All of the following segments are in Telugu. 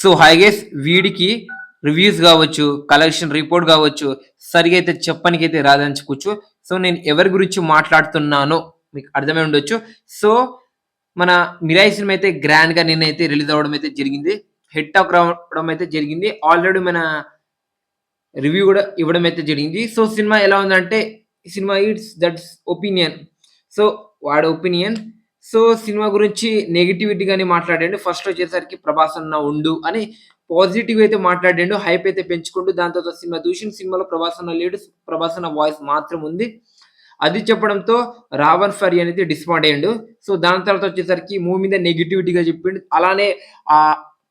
సో హైగేస్ వీడికి రివ్యూస్ కావచ్చు కలెక్షన్ రిపోర్ట్ కావచ్చు సరిగా అయితే చెప్పనికైతే రాదంచుకోవచ్చు సో నేను ఎవరి గురించి మాట్లాడుతున్నానో మీకు అర్థమై ఉండొచ్చు. సో మన మిరాయి సినిమా అయితే గ్రాండ్గా నిన్న అయితే రిలీజ్ అవ్వడం అయితే జరిగింది. హిట్ టాక్ రావడం అయితే జరిగింది. ఆల్రెడీ మన రివ్యూ కూడా ఇవ్వడం అయితే జరిగింది. సో సినిమా ఎలా ఉందంటే cinema it's that's opinion so వాడి ఒపీనియన్ సో సినిమా గురించి నెగిటివిటీగానే మాట్లాడండి. ఫస్ట్ వచ్చేసరికి ప్రభాస్ అన్న ఉండు అని పాజిటివ్ అయితే మాట్లాడాడు. హైప్ అయితే పెంచుకుంటూ దాని తర్వాత సినిమా దూషిన్ సినిమాలో ప్రభాస్ అన్న లేడు. ప్రభాస్ అన్న వాయిస్ మాత్రం ఉంది. అది చెప్పడంతో రావణ్ ఫరి అనేది డిస్పాయింట్ అయ్యిండు. సో దాని తర్వాత వచ్చేసరికి మూవీ మీద నెగిటివిటీగా చెప్పిండు. అలానే ఆ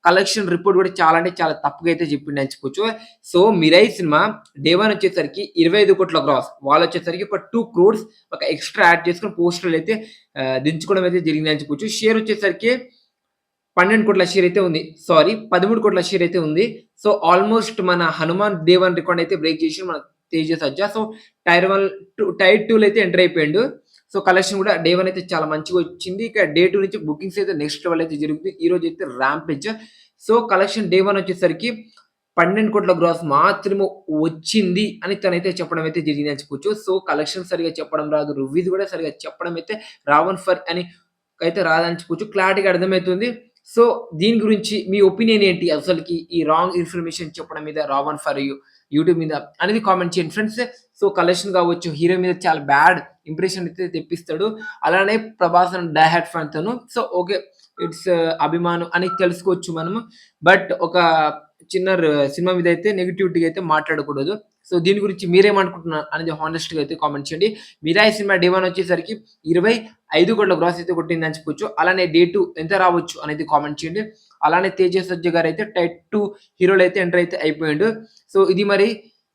కలెక్షన్ రిపోర్ట్ కూడా చాలా అంటే చాలా తప్పుగా అయితే చెప్పిండు అనుకోవచ్చు so Mirai cinema day one వచ్చేసరికి ఇరవై ఐదు కోట్ల గ్రాస్ వాళ్ళు వచ్చేసరికి ఒక టూ క్రోడ్స్ ఒక ఎక్స్ట్రా యాడ్ చేసుకుని పోస్టర్లు అయితే దించుకోవడం అయితే జరిగింది అనుకోవచ్చు షేర్ వచ్చేసరికి పన్నెండు కోట్ల షేర్ అయితే ఉంది. సారీ పదమూడు కోట్ల షేర్ అయితే ఉంది. సో ఆల్మోస్ట్ మన హనుమాన్ దేవన్ రికార్డ్ అయితే బ్రేక్ చేసి మన Teja Sajja so tier one two tier టూలో అయితే ఎంటర్ అయిపోయాడు. సో కలెక్షన్ కూడా డే వన్ అయితే చాలా మంచిగా వచ్చింది. ఇక డే టూ నుంచి బుకింగ్స్ అయితే నెక్స్ట్ లెవెల్ అయితే జరుగుతుంది. ఈ రోజు అయితే rampage so collection day one వచ్చేసరికి పన్నెండు కోట్ల గ్రాస్ మాత్రమే వచ్చింది అని తనైతే చెప్పడం అయితే జరిగింది అని చెప్పొచ్చు. సో కలెక్షన్ సరిగా చెప్పడం రాదు. రివ్యూస్ కూడా సరిగా చెప్పడం అయితే రావన్ ఫర్ అని అయితే రాదని చెప్పొచ్చు. క్లారిటీగా అర్థమవుతుంది. సో దీని గురించి మీ ఒపీనియన్ ఏంటి? అసలుకి ఈ రాంగ్ ఇన్ఫర్మేషన్ చెప్పడం మీద రావన్ ఫర్ యూ యూట్యూబ్ మీద అనేది కామెంట్ చేయండి. ఫ్రెండ్స్ సో కలెక్షన్ కావచ్చు హీరో మీద చాలా బ్యాడ్ ఇంప్రెషన్ అయితే తెప్పిస్తాడు. అలానే ప్రభాస్ అండ్ డైహాట్ ఫ్యాన్ తను. సో ఓకే ఇట్స్ అభిమానం అని తెలుసుకోవచ్చు మనము. బట్ ఒక చిన్న uh, సినిమా మీద అయితే నెగిటివిటీగా అయితే మాట్లాడకూడదు. సో దీని గురించి మీరేమనుకుంటున్నారు అనేది హానెస్ట్గా అయితే కామెంట్ చేయండి. మిరాయి సినిమా డే వన్ వచ్చేసరికి ఇరవై ఐదు కోట్ల గ్రాస్ అయితే కొట్టింది అని చెప్పొచ్చు. అలానే డే టూ ఎంత రావచ్చు అనేది కామెంట్ చేయండి. అలానే తేజ సజ్జ గారు అయితే టైట్ టూ హీరోలు అయితే ఎంటర్ అయితే అయిపోయిండు. సో ఇది మరి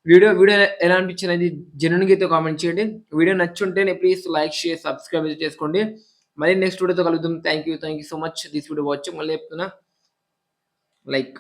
వీడియో వీడియో ఎలా అనిపించింది అనేది జెన్యున్గా అయితే కామెంట్ చేయండి. వీడియో నచ్చుంటేనే ప్లీజ్ లైక్ షేర్ సబ్స్క్రైబ్ చేసుకోండి. మళ్ళీ నెక్స్ట్ వీడియోతో కలుగుతాం thank you thank you so much this video watch మళ్ళీ చెప్తున్నా. లైక్